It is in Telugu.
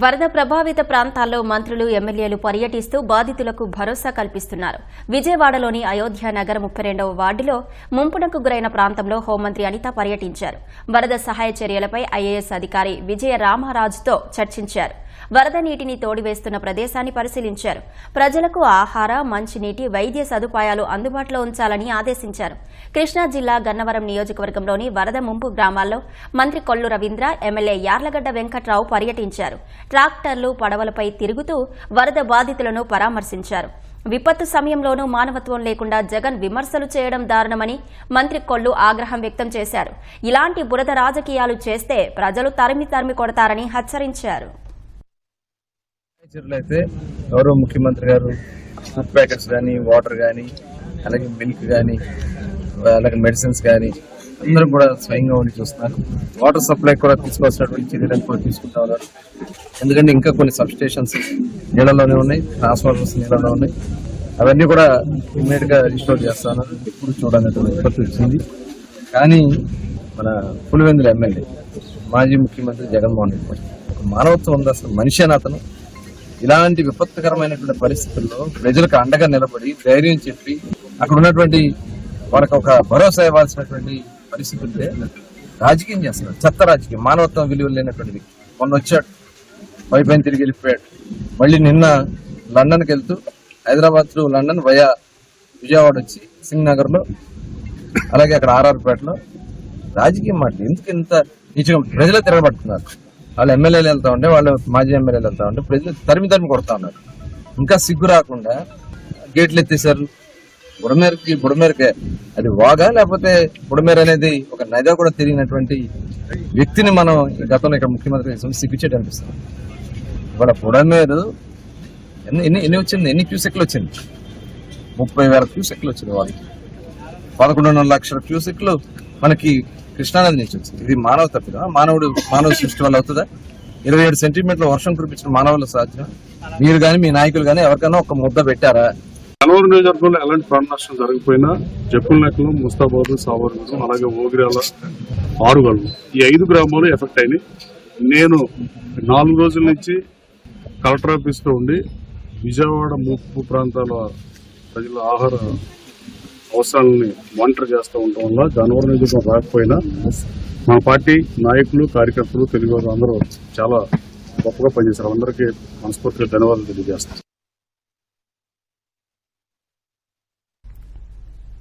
వరద ప్రభావిత ప్రాంతాల్లో మంత్రులు ఎమ్మెల్యేలు పర్యటిస్తూ బాధితులకు భరోసా కల్పిస్తున్నారు. విజయవాడలోని అయోధ్య నగర్ ముప్పై రెండవ వార్డులో ముంపునకు గురైన ప్రాంతంలో హోంమంత్రి అనిత పర్యటించారు. వరద సహాయ చర్యలపై ఐఏఎస్ అధికారి విజయ రామారాజుతో చర్చించారు. వరద నీటిని తోడివేస్తున్న ప్రదేశాన్ని పరిశీలించారు. ప్రజలకు ఆహార మంచినీటి వైద్య సదుపాయాలు అందుబాటులో ఉంచాలని ఆదేశించారు. కృష్ణా జిల్లా గన్నవరం నియోజకవర్గంలోని వరద ముంపు గ్రామాల్లో మంత్రి కొల్లు రవీంద్ర ఎమ్మెల్యే యార్లగడ్డ వెంకట్రావు పర్యటించారు. ట్రాక్టర్లు పడవలపై తిరుగుతూ వరద బాధితులను పరామర్శించారు. విపత్తు సమయంలోనూ మానవత్వం లేకుండా జగన్ విమర్శలు చేయడం దారుణమని మంత్రి కొల్లు ఆగ్రహం వ్యక్తం చేశారు. ఇలాంటి బురద రాజకీయాలు చేస్తే ప్రజలు తరిమి తరిమి కొడతారని హెచ్చరించారు. చర్యలు అయితే గౌరవ ముఖ్యమంత్రి గారు ఫుడ్ ప్యాకెట్స్ కానీ వాటర్ కానీ అలాగే మిల్క్ కానీ అలాగే మెడిసిన్స్ కానీ అందరూ కూడా స్వయంగా ఉండి చూస్తున్నారు. వాటర్ సప్లై కూడా తీసుకోవాల్సినటువంటి చర్యలను కూడా తీసుకుంటా ఉన్నారు. ఎందుకంటే ఇంకా కొన్ని సబ్ స్టేషన్స్ నీళ్ళలోనే ఉన్నాయి ట్రాన్స్ఫార్మర్స్ నీళ్ళలో ఉన్నాయి. అవన్నీ కూడా ఇమీడియట్గా రిస్టోర్ చేస్తాను ఎప్పుడు చూడాలనేటువంటి విపత్తు వచ్చింది. కానీ మన పులివెందుల ఎమ్మెల్యే మాజీ ముఖ్యమంత్రి జగన్మోహన్ రెడ్డి మానవత్వం ఉంది అసలు? మనిషి అని అతను ఇలాంటి విపత్తుకరమైనటువంటి పరిస్థితుల్లో ప్రజలకు అండగా నిలబడి ధైర్యం చెప్పి అక్కడ ఉన్నటువంటి వాళ్ళకి ఒక భరోసా ఇవ్వాల్సినటువంటి పరిస్థితి ఉంటే రాజకీయం చేస్తున్నాడు. చెత్త రాజకీయం మానవత్వం విలువలు లేనటువంటి వ్యక్తి. మొన్న వచ్చాడు పై పైన తిరిగి వెళ్ళిపోయాడు. మళ్ళీ నిన్న లండన్కి వెళ్తూ Hyderabad to London via Vijayawada వచ్చి సింగ్ నగర్లో అలాగే అక్కడ ఆర్ఆర్పేటలో రాజకీయం మాట ఎందుకు ఇంత నీచగా ప్రజలే తిరగబడుతున్నారు? వాళ్ళు ఎమ్మెల్యేలు వెళ్తా ఉంటే వాళ్ళు మాజీ ఎమ్మెల్యేలు వెళ్తా ఉంటే ప్రజలు తరిమి తరిమి కొడతా ఉన్నారు. ఇంకా సిగ్గు రాకుండా గేట్లు ఎత్తేసారు బుడమేరకి బుడమేరకే. అది వాగా లేకపోతే బుడమేర అనేది ఒక నదిగా కూడా తిరిగినటువంటి వ్యక్తిని మనం గతంలో ఇక్కడ ముఖ్యమంత్రి చేసాం సిగ్గుచేటి అనిపిస్తుంది. ఇవాళ బుడమేరు ఎన్ని ఎన్ని ఎన్ని వచ్చింది? ఎన్ని క్యూసెక్లు వచ్చింది? ముప్పై వేల క్యూసెక్లు వచ్చింది వాళ్ళకి. పదకొండున్నర లక్షల క్యూసెక్లు మనకి కృష్ణానది నుంచి వచ్చింది ఇది మానవ తప్పిదా మానవుడు మానవ సృష్టి వల్ల అవుతుందా? ఇరవై ఏడు సెంటీమీటర్ల వర్షం కురిపించిన మానవుల సాధ్యం. మీరు కానీ మీ నాయకులు కానీ ఎవరికైనా ఒక ముద్ద పెట్టారా? కలవరు నియోజకవర్గంలో ఎలాంటి ప్రాణ నష్టం జరగకపోయినా జప్పుల నెక్కలు ముస్తాబాద్ సావర్గం అలాగే ఓగిరాల ఆరుగల్లు ఈ ఐదు గ్రామాలు ఎఫెక్ట్ అయినాయి. నేను నాలుగు రోజుల నుంచి కలెక్టర్ ఆఫీస్లో ఉండి విజయవాడ ముప్పు ప్రాంతాల ప్రజల ఆహార అవసరాలని మానిటర్ చేస్తూ ఉండటం వల్ల జనవరి నియోజకవర్గం రాకపోయినా మా పార్టీ నాయకులు కార్యకర్తలు తెలుగు అందరూ చాలా గొప్పగా పనిచేశారు. అందరికీ మనస్ఫూర్తిగా ధన్యవాదాలు తెలియజేస్తాం